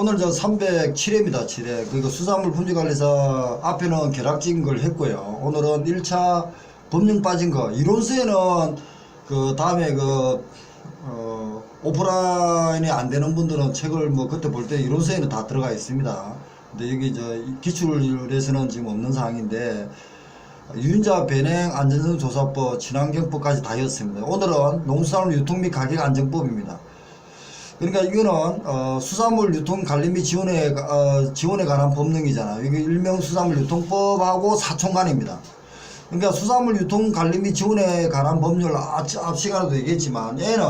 오늘 저 307회입니다. 7회. 그리고 수산물 품질관리사 앞에는 결합진 걸 했고요. 오늘은 1차 법령 빠진 거. 이론서에는 그 다음에 그, 어, 오프라인이 안 되는 분들은 책을 뭐 그때 볼 때 이론서에는 다 들어가 있습니다. 근데 여기 저 기출에서는 지금 없는 사항인데 유인자 배냉 안전성 조사법 친환경법까지 다 였습니다. 오늘은 농수산물 유통 및 가격 안정법입니다. 그러니까 이거는 어, 수산물 유통 관리 및 지원에 어, 지원에 관한 법령이잖아요. 이게 일명 수산물 유통법하고 사총관입니다. 그러니까 수산물 유통 관리 및 지원에 관한 법률 앞, 앞 시간에도 얘기했지만 얘는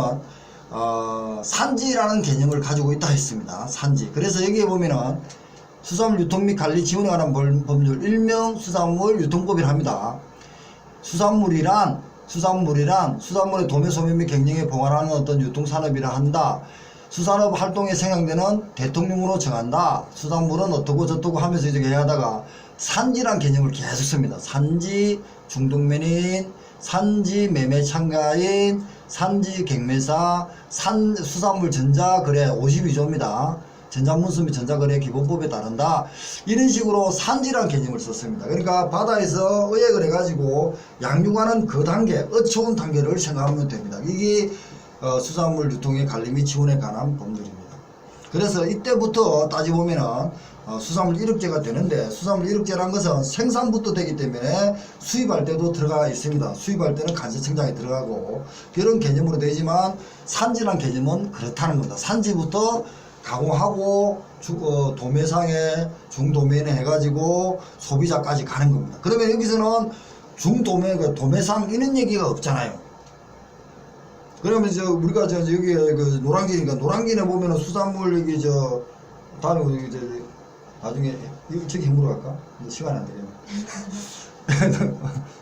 어, 산지라는 개념을 가지고 있다 했습니다. 산지. 그래서 여기에 보면은 수산물 유통 및 관리 지원에 관한 벌- 법률 일명 수산물 유통법이라 합니다. 수산물이란 수산물이란 수산물의 도매 소매 및 경영에 봉헌하는 어떤 유통산업이라 한다. 수산업 활동에 생각되는 대통령으로 정한다. 수산물은 어떻고 저떻고 하면서 이제 하다가 산지란 개념을 계속 씁니다. 산지 중동면인, 산지 매매 참가인, 산지 경매사, 산 수산물 전자거래 52조입니다. 전자문서 및 전자거래 기본법에 따른다. 이런 식으로 산지란 개념을 썼습니다. 그러니까 바다에서 의획을 해가지고 양육하는 그 단계, 어촌 단계를 생각하면 됩니다. 이게 어, 수산물 유통의 관리 및 지원에 관한 법률입니다. 그래서 이때부터 따지보면은 어, 수산물 1억제가 되는데 수산물 1억제라는 것은 생산부터 되기 때문에 수입할 때도 들어가 있습니다. 수입할 때는 간세청장에 들어가고 그런 개념으로 되지만 산지란 개념은 그렇다는 겁니다. 산지부터 가공하고 주, 어, 도매상에 중도매에 해가지고 소비자까지 가는 겁니다. 그러면 여기서는 중도매, 그 도매상 이런 얘기가 없잖아요. 그러면 저 우리가 저 여기 그 노란기니까 노란기에 보면은 수산물 여기 저 다음에 여기 저 나중에 이거 저기 힘으로 갈까? 이제 시간이 안 되겠네.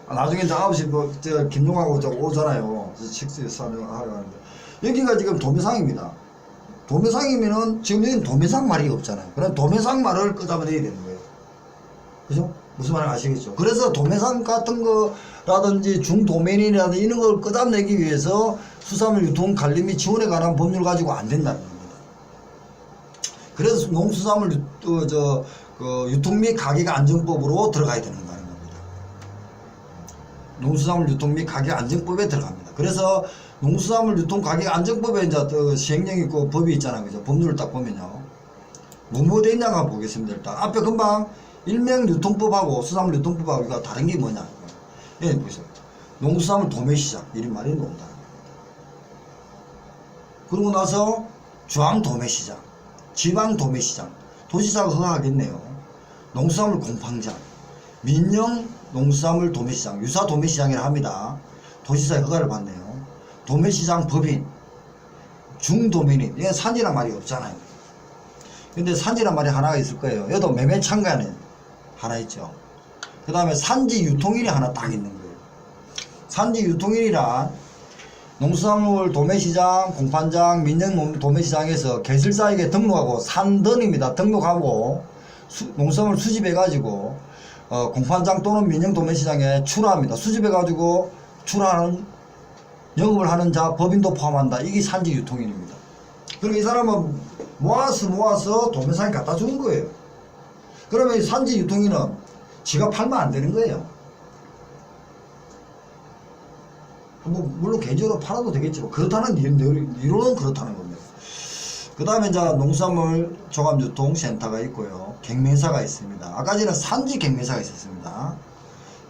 아, 나중에 이제 9시 뭐저 김용하고 저 오잖아요. 저 식수에서 하러 가는데 여기가 지금 도매상입니다. 도매상이면은 지금 여기는 도매상 말이 없잖아요. 그럼 도매상 말을 끄잡아내야 되는 거예요. 그죠? 무슨 말인지 아시겠죠? 그래서 도매상 같은 거라든지 중도매인이라든지 이런 걸 끄잡내기 위해서 수산물 유통 관리 및 지원에 관한 법률 가지고 안 된다는 겁니다. 그래서 농수산물 유, 어, 저, 그 유통 및 가격 안정법으로 들어가야 되는 거는 겁니다. 농수산물 유통 및 가격 안정법에 들어갑니다. 그래서 농수산물 유통 가격 안정법에 이제 또 시행령 있고 법이 있잖아요. 그죠? 법률을 딱 보면요. 뭐뭐 돼 있냐가 보겠습니다. 일단 앞에 금방 일명 유통법하고 수산물 유통법하고 다른 게 뭐냐? 여기 보세요. 농수산물 도매시장 이런 말이 나온다. 그러고 나서 중앙 도매시장, 지방 도매시장, 도시사가 허가하겠네요. 농수산물 공판장, 민영 농수산물 도매시장, 유사 도매시장이라 합니다. 도시사의 허가를 받네요. 도매시장 법인, 중도매인, 이게 산이란 말이 없잖아요. 근데 산지란 말이 하나가 있을 거예요. 여도 매매 참가는 하나 있죠. 그 다음에 산지 유통일이 하나 딱 있는 거예요. 산지 유통일이란 농수산물 도매시장, 공판장, 민영 도매시장에서 개설사에게 등록하고 산던입니다. 등록하고 수- 농수산물 수집해가지고 어, 공판장 또는 민영 도매시장에 출하합니다. 수집해가지고 출하하는 영업을 하는 자 법인도 포함한다. 이게 산지 유통일입니다. 그럼 이 사람은 모아서 모아서 도매상에 갖다 주는 거예요. 그러면 이 산지 유통인은 지가 팔면 안 되는 거예요. 뭐 물론 개인적으로 팔아도 되겠지만 그렇다는 이- 이론은 그렇다는 겁니다. 그 다음에 이제 농수산물 종합유통센터가 있고요. 경매사가 있습니다. 아까 전에 산지 경매사가 있었습니다.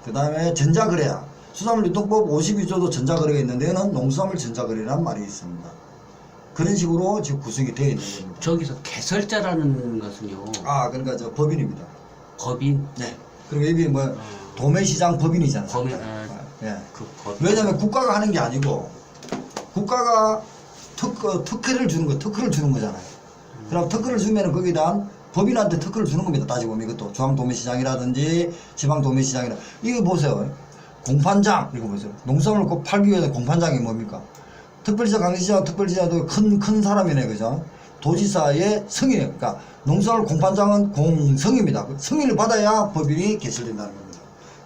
그 다음에 전자거래야. 수산물 유통법 52조도 전자거래가 있는데 는 농수산물 전자거래라는 말이 있습니다. 그런 식으로 지금 구성이 되어 있는 겁니다. 저기서 개설자라는 것은요 아, 그러니까 저 법인입니다. 법인 네. 그리고 여기 뭐 어, 도매시장 법인이잖아요. 아, 예. 그 왜냐면 국가가 하는 게 아니고 국가가 특, 어, 특혜를 주는 거, 특허를 주는 거잖아요. 그럼 특허를 주면은 거기다 법인한테 특허를 주는 겁니다. 따지고 보면 이것도 중앙도매시장이라든지 지방도매시장이라 이거 보세요. 공판장 이거 보세요. 농산물을 꼭 팔기 위해서 공판장이 뭡니까? 특별지사, 강시장, 특별지사도 큰, 큰 사람이네, 그죠? 도지사의 승인, 그러니까 농산물 공판장은 공성입니다. 그 승인을 받아야 법인이 개설된다는 겁니다.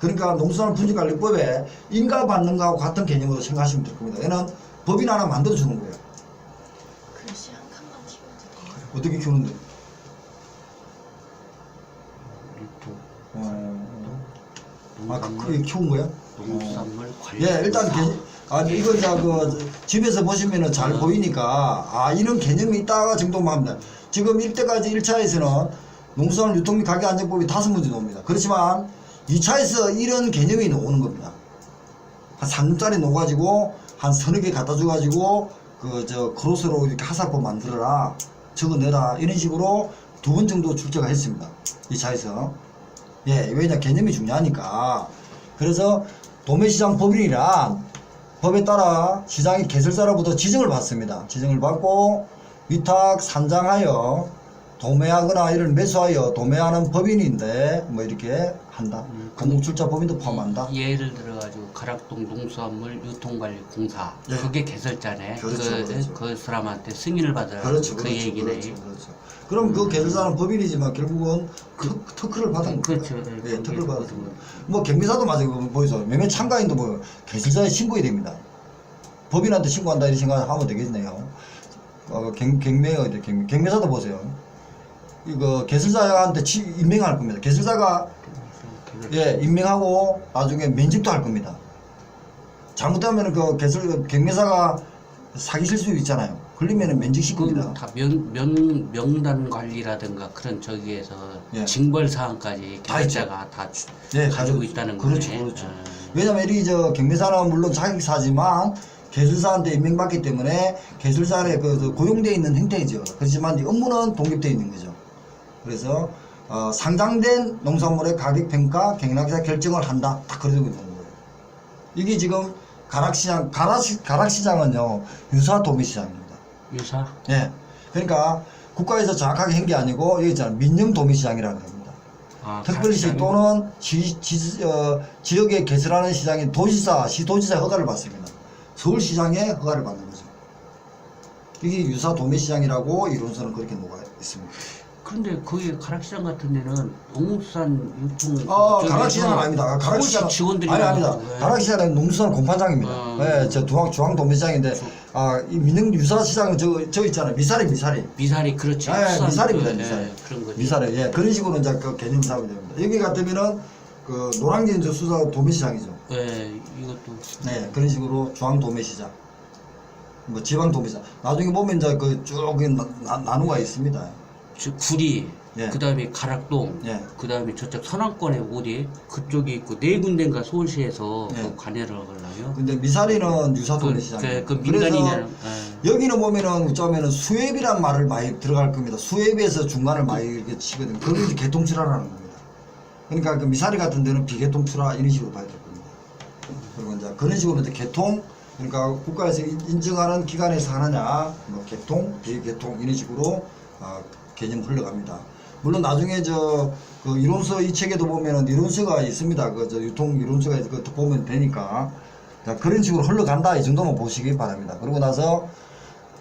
그러니까 농수산 분식관리법에 인가 받는가와 같은 개념으로 생각하시면 될 겁니다. 얘는 법인 하나 만들어주는 거예요. 글씨 한 칸만 키우면 돼요. 어떻게 키우는데? 유통. 어. 아, 그게 키운 거야? 농산물 어. 관리. 예, 일단 개, 아, 이거 이제 그 집에서 보시면은 잘 음. 보이니까 아 이런 개념이 있다가 정도만 합니다. 지금 이때까지 1차에서는 농수산 유통및 가격 안정법이 다섯 문제 나옵니다. 그렇지만 2차에서 이런 개념이 나오는 겁니다. 한 3년짜리 놓아가지고 한 서너 개 갖다 줘가지고 그 저 크로스로 이렇게 하사법 만들어라 적어내라 이런 식으로 두 번 정도 출제가 했습니다. 2차에서 예 왜냐 개념이 중요하니까 그래서 도매시장 법인이란 법에 따라 시장의 개설사로부터 지정을 받습니다. 지정을 받고 위탁 산장하여 도매하거나 이런 매수하여 도매하는 법인인데 뭐 이렇게 한다. 음, 공공출자 법인도 포함한다. 예를 들어가지고 가락동 농수산물 유통관리공사 네. 그게 개설자네. 그렇죠, 그, 그렇죠. 그 사람한테 승인을 받아라. 그렇죠, 그 그렇죠, 얘기네. 그렇죠, 그렇죠. 그럼 그 개설사는 법인이지만 결국은 그 특허를 받은 거예요. 그렇죠. 네, 예, 거기에 특허를 받은. 거예요. 뭐 경비사도 마찬가지고 보이죠. 매매 참가인도 뭐 개설사에 신고해야 됩니다. 법인한테 신고한다 이런 생각하면 되겠네요. 어, 경, 경매 어디 경매 경매사도 보세요. 이거 개설사한테 치, 임명할 겁니다. 개설사가 개설- 예 임명하고 나중에 면집도 할 겁니다. 잘못하면 그 개설 경매사가 사기실 수 있잖아요. 걸리면 면직시킵니다. 그다면 명, 명단 관리라든가 그런 저기에서 예. 징벌 사항까지 다 개설자가 다, 주- 예, 가지고 가지고 있다는 그렇죠, 거네. 그렇죠. 어. 왜냐면 이 저 경매사는 물론 자격사지만 개술사한테 임명받기 때문에 개술사에 그, 그 고용되어 있는 형태이죠. 그렇지만 이 업무는 독립되어 있는 거죠. 그래서 어, 상장된 농산물의 가격 평가 경락사 결정을 한다. 딱 그러고 있는 거예요. 이게 지금 가락시장 가락시, 가락시장은요 유사 도매시장입니다. 유사? 예. 그러니까 국가에서 정확하게 한 게 아니고 여기 있잖아요 민영 도매시장이라고 합니다. 아, 특별시 또는 지, 지, 어, 지역에 개설하는 시장인 도지사, 시도지사 허가를 받습니다. 서울시장에 허가를 받는 거죠. 이게 유사 도매시장이라고 이론서는 그렇게 녹아 있습니다. 그런데 거기 가락시장 같은 데는 농수산 유통 아, 가락시장은 아닙니다. 가락시장 직원들이 아니 아니다. 예. 가락시장은 농수산 공판장입니다. 어. 예, 저 중앙 중앙 도매시장인데 아, 이 민영 유사 시장은 저 저 있잖아요. 미사리 미사리. 미사리 그렇지. 예, 수산, 미사리입니다, 그, 미사리. 예, 그런 거지. 미사리. 예, 그런 식으로 이제 그 개념 사업이 됩니다. 여기 같으면은 그 노량진 이제 수사 도매시장이죠. 예, 이것도 네, 그런 식으로 중앙 도매시장, 뭐 지방 도매시장. 나중에 보면 이제 그쭉 나누가 있습니다. 즉 구리, 예. 그 다음에 가락동, 예. 그 다음에 저쪽 서남권에 어디 그쪽이 있고 네 군데인가 서울시에서 예. 그 관여를 하려요. 근데 미사리는 유사 그, 도매시장. 그, 그 민간인이라는 예. 여기는 보면은 어쩌면은 수협이란 말을 많이 들어갈 겁니다. 수협에서 중간을 많이 이렇게 치거든요. 그걸 이제 개통출하라는 겁니다. 그러니까 그 미사리 같은 데는 비개통출하 이런 식으로 봐야 될 겁니다. 그리고 이제 그런 식으로 이제 개통, 그러니까 국가에서 인- 인증하는 기관에서 하느냐, 뭐 개통, 비개통 이런 식으로 어, 개념 흘러갑니다. 물론 나중에 저 그 이론서 이 책에도 보면은 이론서가 있습니다. 그 저 유통 이론서가 있- 그 보면 되니까 자, 그런 식으로 흘러간다 이 정도만 보시기 바랍니다. 그러고 나서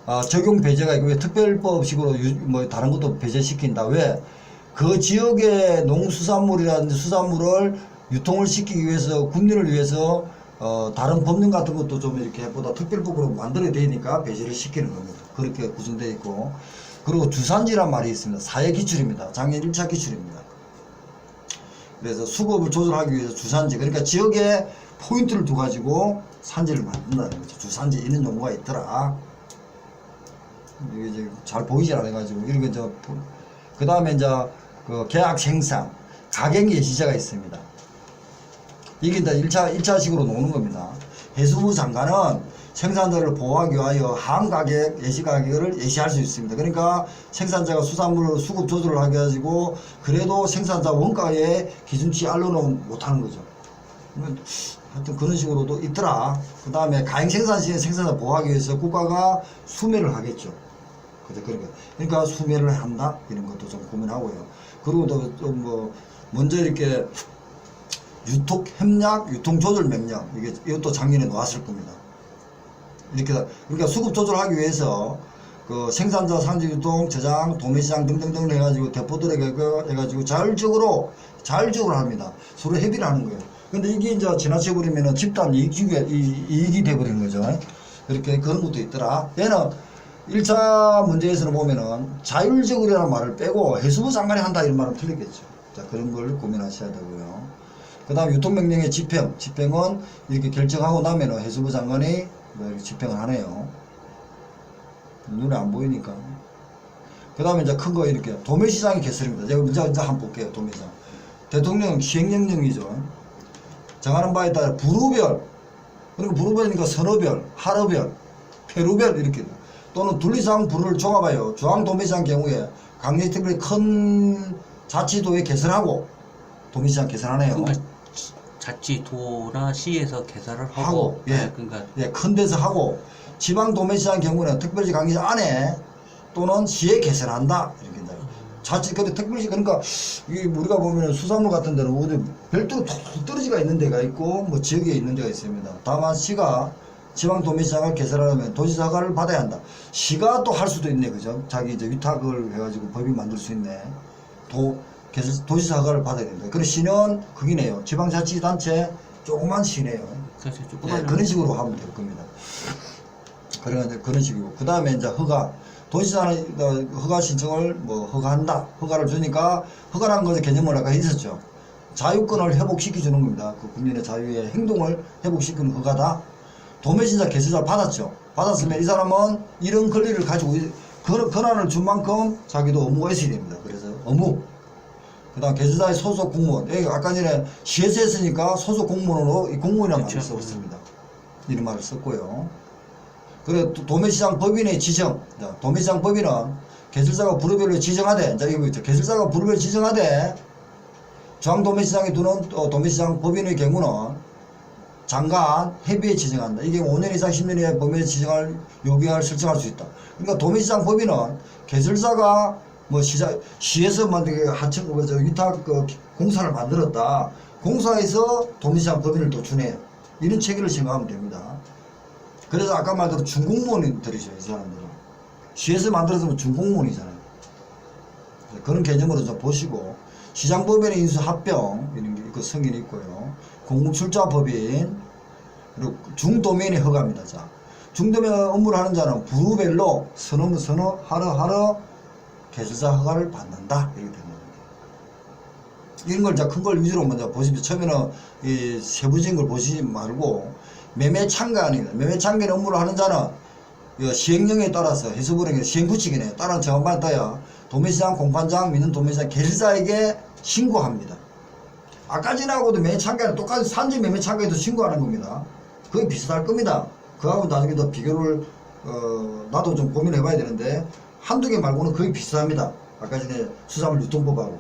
아, 적용 배제가 있고 특별법식으로 유- 뭐 다른 것도 배제시킨다. 왜? 그 지역의 농수산물이라든지 수산물을 유통을 시키기 위해서 국민을 위해서 어, 다른 법령 같은 것도 좀 이렇게 보다 특별법으로 만들어야 되니까 배제를 시키는 겁니다. 그렇게 구성되어 있고 그리고 주산지란 말이 있습니다. 사회 기출입니다. 작년 1차 기출입니다. 그래서 수급을 조절하기 위해서 주산지 그러니까 지역에 포인트를 두 가지고 산지를 만든다는 거죠. 주산지 이런 용어가 있더라. 이게 이제 잘 보이질 않아가지고 이런 거저그 다음에 이제 그 계약 생산 가격 예시제가 있습니다. 이게 이제 1차 1차식으로 노는 겁니다. 해수부 장관은 생산자를 보호하기 위하여 한 가격 예시 가격을 예시할 수 있습니다. 그러니까 생산자가 수산물을 수급 조절을 하게 가지고 그래도 생산자 원가의 기준치 알로는 못하는 거죠. 하여튼 그런 식으로도 있더라. 그 다음에 가행 생산 시에 생산자 보호하기 위해서 국가가 수매를 하겠죠. 그러니까, 그러니까 수매를 한다? 이런 것도 좀 고민하고요. 그리고 또좀 뭐, 먼저 이렇게 유통 협약, 유통 조절 명령 이게 이것도 작년에 나왔을 겁니다. 이렇게 다- 그러니까 수급 조절하기 위해서 그 생산자 상지 유통 저장 도매시장 등등등 해가지고 대포들에게 그 해가지고 자율적으로 자율적으로 합니다. 서로 협의를 하는 거예요. 근데 이게 이제 지나쳐 버리면은 집단 이익이 이- 이익이 돼 버리는 거죠. 이렇게 그런 것도 있더라. 얘는 1차 문제에서는 보면은 자율적으로라는 말을 빼고 해수부 장관이 한다 이런 말은 틀리겠죠. 자, 그런 걸 고민하셔야 되고요. 그 다음 유통명령의 집행. 집행은 이렇게 결정하고 나면은 해수부 장관이 뭐 집행을 하네요. 눈에 안 보이니까. 그 다음에 이제 큰 거 이렇게 도매시장이 개설입니다. 제가 이제, 이제 한번 볼게요. 도매시장. 대통령 시행령령이죠. 정하는 바에 따라 부루별, 그리고 부루별이니까 선어별, 하루별, 페루별 이렇게 또는 둘리상 부를 종합하여 중앙 도매시장 경우에 강력특별히 큰 자치도에 개설하고 도매시장 개설하네요. 자치도나 시에서 개설을 하고, 하고, 예. 네, 그러니까 예, 큰 데서 하고 지방 도매시장 경우는 특별시 강의장 안에 또는 시에 개설한다 이렇게 이제 자치 근데 특별시 그러니까 이게 우리가 보면 수산물 같은 데는 어디 별도로 톡 떨어지가 있는 데가 있고 뭐 지역에 있는 데가 있습니다. 다만 시가 지방 도매시장을 개설하려면 도지사 허가를 받아야 한다. 시가 또 할 수도 있네, 그죠? 자기 이제 위탁을 해가지고 법인 만들 수 있네. 도 도지사 허가를 받아야 된다. 그리고 시는 그기네요. 지방자치단체 조그만 시네요. 그래서 예, 그런 식으로 하면 될 겁니다. 그런 이제 그런 식이고 그 다음에 이제 허가 도시사는 어, 허가 신청을 뭐 허가한다 허가를 주니까 허가라는 것의 개념을 아까 있었죠. 자유권을 회복시켜 주는 겁니다. 그 국민의 자유의 행동을 회복시키는 허가다. 도매신자 개설자 받았죠. 받았으면 이 사람은 이런 권리를 가지고 권- 권한을 준 만큼 자기도 의무가 있어야 됩니다. 그래서 의무. 그 다음 개설자의 소속 공무원. 여기 아까 전에 시에서 했으니까 소속 공무원으로 이 공무원이라는 말을 그렇죠. 썼습니다. 이런 말을 썼고요. 그래 도- 도매시장 법인의 지정. 자, 도매시장 법인은 개설자가 부르별로 지정하되, 자 이거 있죠. 개설자가 부르별로 지정하되 중앙도매시장에 두는 어, 도매시장 법인의 경우는 장관 협의에 지정한다. 이게 5년 이상 10년 이하의 범위에 지정할 요구할 설정할 수 있다. 그러니까 도매시장 법인은 개설자가 뭐 시자, 시에서 만들게 하청 그저 위탁 그 공사를 만들었다. 공사에서 도매시장 법인을 또 주네요. 이런 체계를 생각하면 됩니다. 그래서 아까 말대로 준공무원들이죠, 이 사람들은. 시에서 만들었으면 준공무원이잖아요. 그런 개념으로 좀 보시고, 시장법인의 인수 합병, 이런 게 있고, 승인이 있고요. 공급출자법인, 그리고 중도면의 허가입니다. 자, 중도면 업무를 하는 자는 부별로 선언, 선언, 하러, 하러 개설자 허가를 받는다. 이렇게 겁니다. 이런 걸, 자, 큰걸 위주로 먼저 보십시오. 처음에는 이 세부적인 걸 보시지 말고, 매매 참가입니다. 매매 참가 업무를 하는 자는 이 시행령에 따라서 해수부령의 시행구칙이네요. 다른 정한반에 따라 도매시장 공판장 믿는 도매시장 개설자에게 신고합니다. 아까 지나고도 매매 참가는 똑같이 산지 매매 참가에도 신고하는 겁니다. 그게 비슷할 겁니다. 그하고 나중에 더 비교를 어, 나도 좀 고민해 봐야 되는데 한두 개 말고는 거의 비슷합니다. 아까 전에 수산물 유통법하고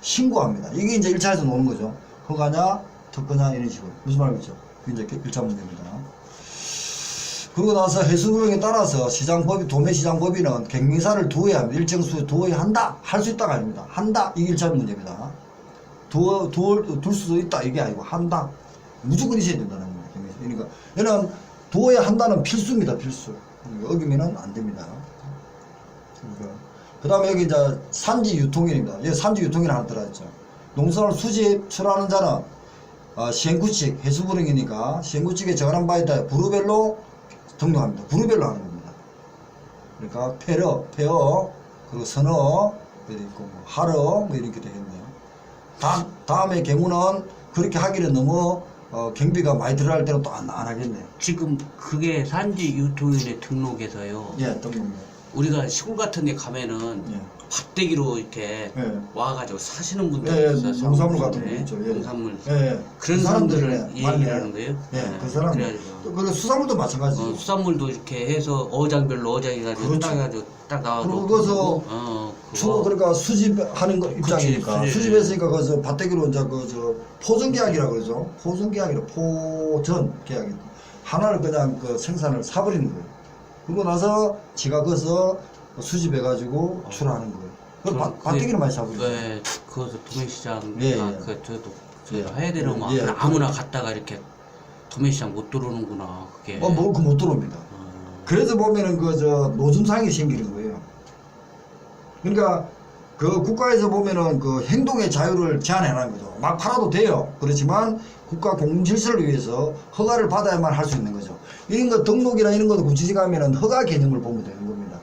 신고합니다. 이게 이제 1차에서 노는 거죠. 허가냐, 특허냐 이런 식으로. 무슨 말이죠? 이제 1차 문제입니다. 그러고 나서 해수부령에 따라서 시장법이 도매시장법인은 갱민사를 두어야 합니다. 일정 수 두어야 한다. 할 수 있다가 아닙니다. 한다. 이게 1차 문제입니다. 두어, 두어, 둘 수도 있다. 이게 아니고 한다. 무조건 있어야 된다는 겁니다. 그러니까 얘는 두어야 한다는 필수입니다. 필수. 어기면은 안 됩니다. 그 다음에 여기 이제 산지 유통인입니다. 여기 산지 유통인 하나 들어있죠. 농산을 수집, 출하는 자는 어, 시행구칙, 해수부령이니까 시행구칙에 정한 바에 따라 부루별로 등록합니다. 부루별로 하는 겁니다. 그러니까 페러, 페어, 그리고 선어, 그리고 있고 뭐 하러, 뭐 이렇게 되겠네요. 다, 다음에 경우는 그렇게 하기는 너무 어, 경비가 많이 들어갈 때는 또안안 하겠네요. 지금 그게 산지 유통인의 등록에서요. 예, 등록요. 우리가 시골 같은 데 가면은 예. 밭대기로 이렇게 예. 와가지고 사시는 분들 예, 있어요. 농산물 같은 거 네, 있죠. 예. 농산물. 예, 예. 그런 그 사람들을 사람들이네. 맞네. 얘기하는 거예요. 예, 네, 그 사람. 그래가지고 또 그리고 수산물도 마찬가지죠. 어, 수산물도 이렇게 해서 어장별로 어장해가지고 그렇죠. 딱 해가지고 딱 나와서 그리고 거기서 어, 주 그거. 그러니까 수집하는 거 입장이니까 수집. 수집했으니까 그저 밭대기로 이제 그저 포전 계약이라 그러죠. 포전 계약이라 포전 계약이 하나를 그냥 그 생산을 사버리는 거예요. 그러고 나서 지가 거기서 수집해가지고 출하하는 거예요. 그 그럼 밭- 밭대기를 많이 사버리죠. 네, 그것도 도매시장 예, 아, 예. 그 저도 저 예. 해야 되려면 예, 그냥 아무나 갔다가 이렇게 도매시장 못 들어오는구나 그게. 어, 뭐 그못 들어옵니다. 어, 그래서 보면은 그 저 노점상이 생기는 거예요. 그러니까 그 국가에서 보면은 그 행동의 자유를 제한해 놓은 거죠. 막 팔아도 돼요. 그렇지만 국가 공공 질서를 위해서 허가를 받아야만 할 수 있는 거죠. 이런 거 등록이나 이런 것도 구치지 가면은 허가 개념을 보면 되는 겁니다.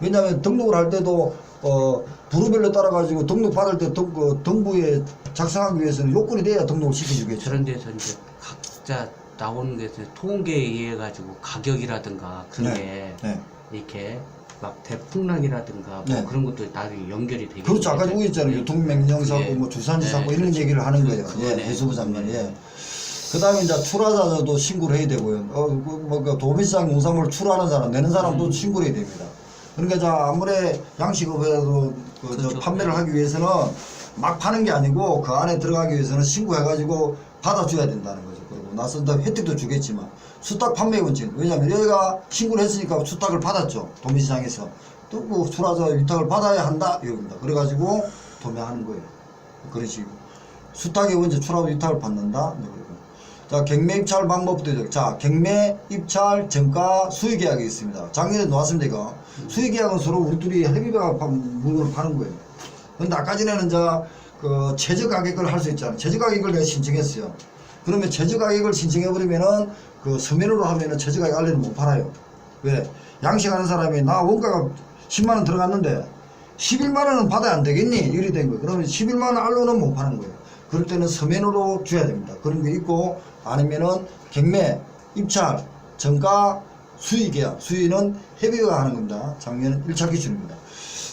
왜냐하면 등록을 할 때도 어, 부르별로 따라 가지고 등록 받을 때 등, 그 등부에 작성하기 위해서는 요건이 돼야 등록을 시켜주겠죠. 그런 데서 이제 각자 나오는 게 이제 통계에 의해 가지고 가격이라든가 그런 게 네. 이렇게 막 대풍락이라든가 뭐 네. 그런 것도 나중에 연결이 되겠죠. 그렇죠. 아까 보고 있잖아요. 유통명령 사고, 예. 뭐 주산지 네, 사고 이런 그렇죠. 얘기를 하는 거예요. 그- 예. 해수부 장관이. 예. 그 다음에 이제 출하자도 신고를 해야 되고요. 어, 그, 뭐, 그 도매시장 농산물 출하는 사람, 내는 사람도 음. 신고를 해야 됩니다. 그러니까 자, 아무리 양식업에도 그, 저 그렇죠. 판매를 하기 위해서는 막 파는 게 아니고 그 안에 들어가기 위해서는 신고해가지고 받아줘야 된다는 거죠. 그리고 나선 다음에 혜택도 주겠지만 수탁 판매 원칙. 왜냐면 얘가 신고를 했으니까 수탁을 받았죠. 도매시장에서. 또그 출하자 위탁을 받아야 한다. 이겁니다. 그래가지고 도매하는 거예요. 그런 식으로. 수탁의 원칙 출하자 위탁을 받는다. 네, 그리고. 자, 경매 입찰 방법도 있죠. 자, 경매 입찰 정가 수의 계약이 있습니다. 작년에 나왔습니다, 이거. 수의 계약은 서로 우리 둘이 협의가 물건을 파는 거예요. 근데 아까 전에는 이제 그 최저 가격을 할 수 있잖아요. 최저 가격을 내가 신청했어요. 그러면 최저 가격을 신청해 버리면은 그 서면으로 하면은 최저 가격 알려는 못 팔아요. 왜? 양식하는 사람이 나 원가가 10만 원 들어갔는데 11만 원은 받아야 안 되겠니? 이리 된 거예요. 그러면 11만 원 알로는 못 파는 거예요. 그럴 때는 서면으로 줘야 됩니다. 그런 게 있고 아니면은 경매, 입찰, 정가, 수의 계약. 수의는 협의가 하는 겁니다. 작년 1차 기준입니다.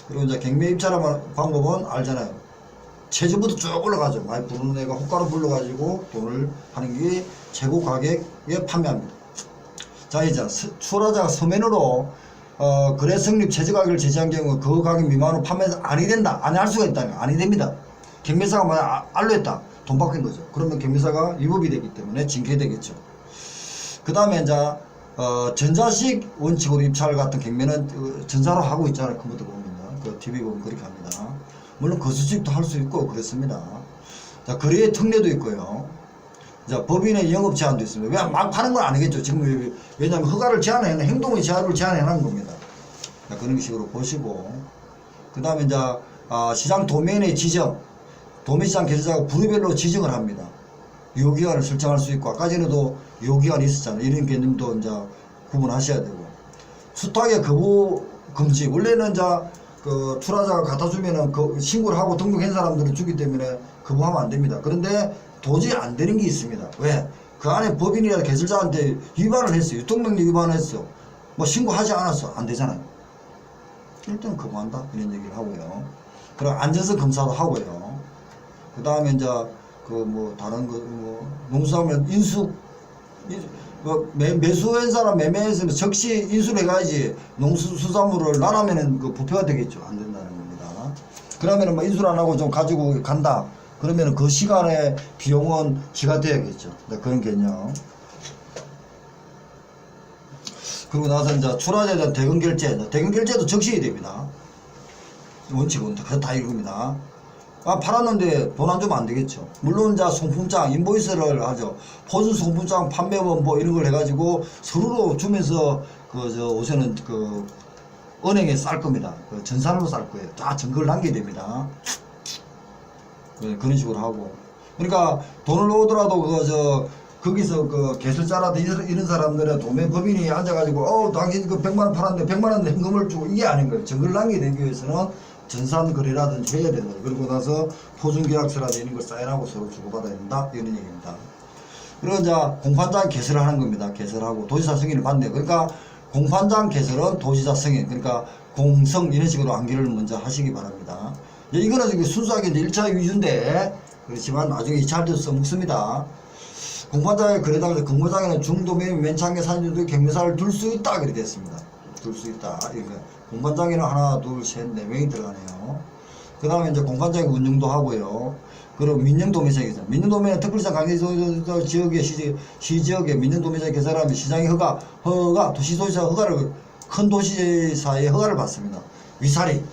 그리고 이제 경매 입찰하는 방법은 알잖아요. 최저부터 쭉 올라가죠. 많이 부르는 애가 호가로 불러가지고 돈을 하는 게 최고 가격에 판매합니다. 자, 이제 서- 출하자가 서면으로 어, 거래 성립 최저 가격을 제시한 경우 그 가격 미만으로 판매가 아니 된다. 아니 할 수가 있다면 아니 됩니다. 경매사가 만약 아- 알로 했다. 돈 바뀐 거죠. 그러면 경매사가 위법이 되기 때문에 징계되겠죠. 그 다음에 이제 어, 전자식 원칙으로 입찰 같은 경매는 어, 전자로 하고 있잖아요. 컴퓨터 보면 그 TV 보면 그렇게 합니다. 물론 거수식도 할 수 있고 그렇습니다. 자 거래의 특례도 있고요. 자 법인의 영업 제한도 있습니다. 왜막 파는 건 아니겠죠. 지금 왜- 왜냐하면 허가를 제한해 행동의 제한을 제한해 놓은 겁니다. 자, 그런 식으로 보시고 그 다음에 이제 아, 시장 도메인의 지정 도매시장 계좌자가 부류별로 지정을 합니다. 요기간을 설정할 수 있고 아까 전에도 요기간이 있었잖아요. 이런 개념도 이제 구분하셔야 되고 수탁의 거부 금지 원래는 이제 그 출하자가 갖다 주면은 그 신고를 하고 등록한 사람들을 주기 때문에 거부하면 안 됩니다. 그런데 도저히 안 되는 게 있습니다. 왜? 그 안에 법인이나 개설자한테 위반을 했어요. 유통명령 위반을 했어. 뭐 신고하지 않았어. 안 되잖아요. 일단 거부한다. 이런 얘기를 하고요. 그럼 안전성 검사도 하고요. 그 다음에 이제 그 뭐 다른 거 뭐 농수산물 인수 인- 뭐 매, 매수한 사람 매매했으면 적시 인수를 해가야지 농수수산물을 나라면은 그 부패가 되겠죠. 안 된다는 겁니다. 그러면은 뭐 인수를 안 하고 좀 가지고 간다. 그러면은 그 시간의 비용은 지가돼야겠죠. 네, 그런 개념. 그리고 나서 이제 출하자에 대한 대금 결제, 대금 결제도 적시해야 됩니다. 원칙은 다, 다 이겁니다. 아, 팔았는데 돈 안 주면 안 되겠죠. 물론 이제 송품장, 인보이스를 하죠. 포준 송품장 판매원 뭐 이런 걸 해가지고 서로로 주면서 그저 옷에는 그 은행에 쌀 겁니다. 그 전산으로 쌀 거예요. 다 증거를 남겨야 됩니다. 네, 그런 식으로 하고. 그러니까 돈을 오더라도 그저 거기서 그 개설자라든 이런, 사람들의 도매 법인이 앉아가지고 어 당신 그 100만 원 팔았는데 100만 원 현금을 주고 이게 아닌 거예요. 증거를 남기기 위해서는 전산 거래라든지 해야 된다. 그리고 나서 포준 계약서라든지 이런 걸 사인하고 서로 주고받아야 된다. 이런 얘기입니다. 그리고 이제 공판장 개설을 하는 겁니다. 개설하고 도지사 승인을 받네요. 그러니까 공판장 개설은 도지사 승인, 그러니까 공성 이런 식으로 암기를 먼저 하시기 바랍니다. 예, 이거는 순수하게 이제 1차 위주인데 그렇지만 나중에 2차 할 때도 써먹습니다. 공판장에 거래당에서 공모장에는 중도매 맨창계 산지도 경매사를 둘 수 있다 그렇게 됐습니다. 둘 수 있다. 이렇게 공판장에는 하나, 둘, 셋, 네 명이 들어가네요. 그 다음에 이제 공판장의 운영도 하고요. 그리고 민영도매장이죠. 민영도매는 특별시장 관계 지역의 시, 시지역에 민영도매장 개설하면 시장의 허가, 허가, 도시도시사 허가를, 큰 도시사의 허가를 받습니다. 위사리.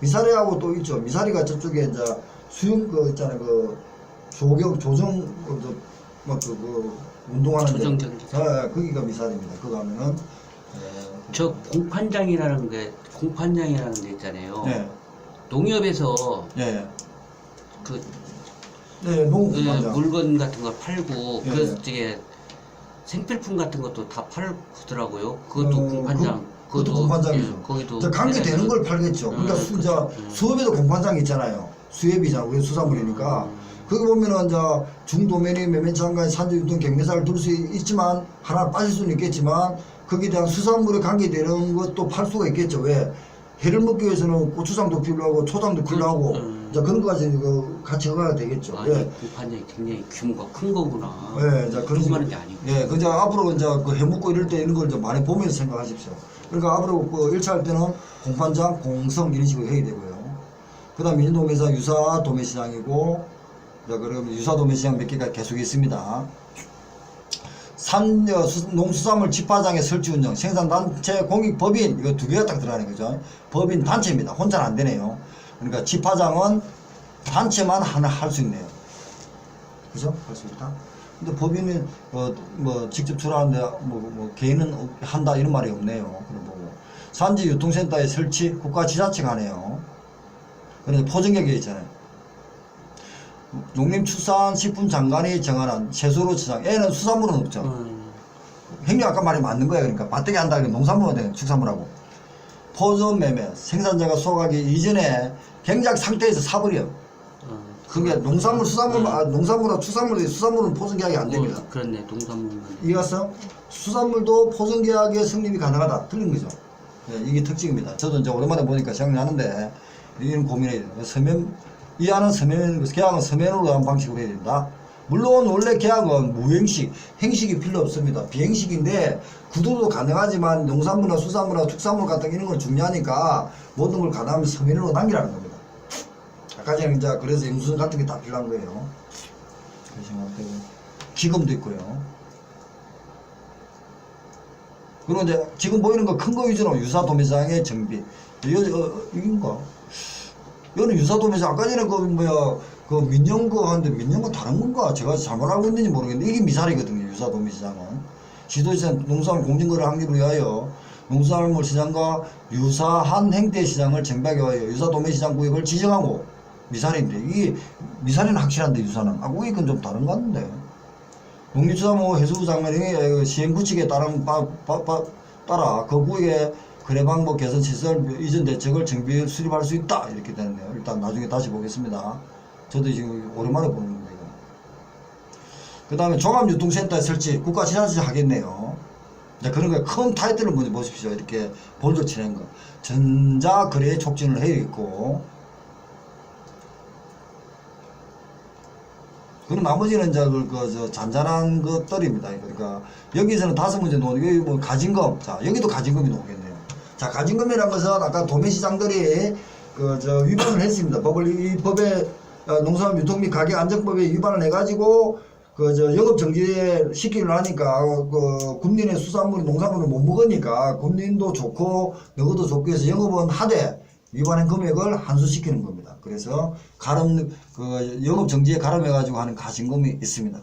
위사리하고 또 있죠. 위사리가 저쪽에 이제 수영 그 있잖아요. 그 조경, 조정, 그, 저, 뭐, 그, 그, 운동하는 데. 조정 경기장. 아, 거기가 미사리입니다. 그거 하면은, 예, 저 공판장이라는 게 공판장이라는 게 있잖아요. 네, 농협에서 예, 그 네, 농구 예, 공판장. 물건 같은 거 팔고 예, 예. 이제 생필품 같은 것도 다 팔더라고요. 그것도 어, 공판장. 그- 그것도 공판장이죠. 예, 거기도 저 관계 되는 걸 팔겠죠. 그러니까 음, 수, 그쵸. 저 음. 수업에도 공판장 있잖아요. 수협이잖아. 우리 수산물이니까. 음. 거기 보면은 이제 중도면이 매매장가에 산지유통 경매사를 둘 수 있지만 하나 빠질 수는 있겠지만 거기에 대한 수산물에 관계되는 것도 팔 수가 있겠죠. 왜? 해를 먹기 위해서는 고추장도 필요하고 초장도 필요하고 음. 이제 그런 거까지 이거 같이 허가가 되겠죠. 아, 예. 이 공판장이 굉장히 규모가 큰 거구나. 예, 이제 그런 조그마한 게 아니고. 예, 그 이제 앞으로 이제 그 해먹고 이럴 때 이런 걸 이제 많이 보면서 생각하십시오. 그러니까 앞으로 그 1차 할 때는 공판장, 공성 이런 식으로 해야 되고요. 그 다음 민동에서 유사 도매시장이고, 자, 그러면 유사 도매시장 몇 개가 계속 있습니다. 산, 어, 수- 농수산물 집화장의 설치 운영, 생산단체 공익 법인, 이거 두 개가 딱 들어가는 거죠. 법인 단체입니다. 혼자는 안 되네요. 그러니까 집화장은 단체만 하나 할 수 있네요. 그죠? 할 수 있다. 근데 법인은 어, 뭐 직접 출하는데 뭐, 뭐 개인은 없- 한다 이런 말이 없네요. 그런 보고 산지 유통센터의 설치 국가 지자체가 하네요. 그런데 포정격이 있잖아요. 농림축산식품 장관이 정하는 채소로 지장 애는 수산물은 없죠. 음, 형님 아까 말이 맞는 거예요. 그러니까 밭대기 한다 그러면 농산물은 돼요. 축산물하고. 포점 매매 생산자가 수확하기 이전에 경작 상태에서 사버려. 어, 그게 농산물 수산물 음. 아, 농산물하고 축산물이 수산물은 포장 계약이 안 됩니다. 어, 그렇네, 농산물만. 이해갔어? 수산물도 포장 계약의 성립이 가능하다. 틀린 거죠. 예, 이게 특징입니다. 저도 이제 오랜만에 보니까 생각나는데 이런 고민해야 돼요. 서면 이하는 서면 계약은 서면으로 하는 방식으로 해야 된다. 물론 원래 계약은 무행식, 행식이 필요 없습니다. 비행식인데 구도도 가능하지만 농산물이나 수산물이나 축산물 같은 이런 건 중요하니까 모든 걸 가능하면 서면으로 남기라는 겁니다. 아까 전에 이제 그래서 영수증 같은 게 다 필요한 거예요. 그러시면 기금도 있고요. 그리고 이제 지금 보이는 거 큰 거 위주로 유사 도매장의 정비. 여, 어, 이건가? 여는 유사 도매장 아까 전에 그 뭐야 그 민영거 하는데 민영거 다른 건가? 제가 잘못 알고 있는지 모르겠는데 이게 미사리거든요. 유사 도매시장은 지도시장 농산물 공정거래 확립을 위하여 농산물 시장과 유사한 행태 시장을 위하여 유사 도매 시장 구역을 지정하고 미사리인데 이게 미사리는 확실한데 유사는 아 구역은 좀 다른 것 같은데. 농림수산물 해수부 장관이 시행 구칙에 따른 바, 바, 바, 따라 그 구역에 거래 방법 개선 시설 이전 대책을 정비 수립할 수 있다 이렇게 되는데요. 일단 나중에 다시 보겠습니다. 저도 지금 오랜만에 보는 겁니다. 그 다음에 종합유통센터 설치 국가 지자체 하겠네요. 이제 그런 거큰 타이틀을 먼저 보십시오. 이렇게 볼드 치는 거. 전자거래 촉진을 해 있고 그리고 나머지는 이제 그, 그, 저, 잔잔한 것들입니다. 그러니까, 여기서는 다섯 문제 나오는, 여기 뭐, 가진금. 자, 여기도 가진금이 나오겠네요. 자, 가진금이라는 것은 아까 도매시장들이, 그, 저, 위반을 했습니다. 법을, 이, 이 법에, 어, 농산물 유통 및 가격 안정법에 위반을 해가지고, 그, 저, 영업 정지에 시키려 하니까, 그, 군민의 수산물, 농산물을 못 먹으니까, 군민도 좋고, 너희도 좋고 해서 영업은 하되, 위반한 금액을 환수시키는 겁니다. 그래서 가름 그 영업 정지에 가름해가지고 하는 가징금이 있습니다.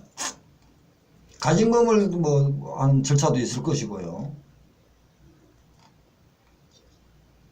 가징금을 뭐 하는 절차도 있을 것이고요.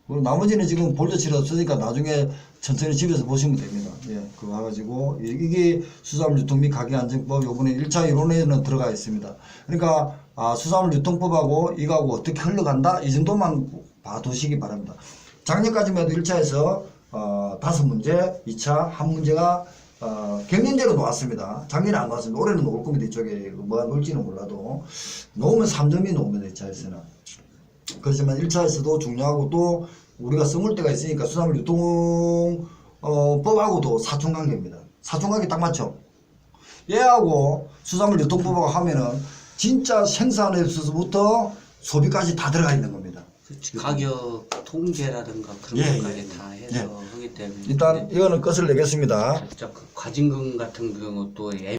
그리고 나머지는 지금 볼터칠이 없으니까 나중에 천천히 집에서 보시면 됩니다. 예, 그거 가지고 이게 수산물 유통 및 가격 안정법 요번에 1차 이론에는 들어가 있습니다. 그러니까 아, 수산물 유통법하고 이거하고 어떻게 흘러간다 이 정도만 봐두시기 바랍니다. 작년까지만 해도 1차에서 어, 다섯 문제, 2차 한 문제가 어, 경년제로 나왔습니다. 작년에 안 나왔습니다. 올해는 나올 겁니다. 이쪽에 뭐가 나올지는 몰라도 놓으면 3점이 나옵니다. 2차에서는. 그렇지만 1차에서도 중요하고 또 우리가 써물 때가 있으니까 수산물 유통 어, 법하고도 사촌관계입니다. 사촌관계 딱 맞죠? 얘하고 수산물 유통법하고 하면은 진짜 생산에서부터 소비까지 다 들어가 있는 겁니다. 그치, 가격 통계라든가 그런 예, 것까지 예, 다 예. 해서 하기 때문에. 일단 이거는 끝을 내겠습니다. 진짜 그 과징금 같은 경우 또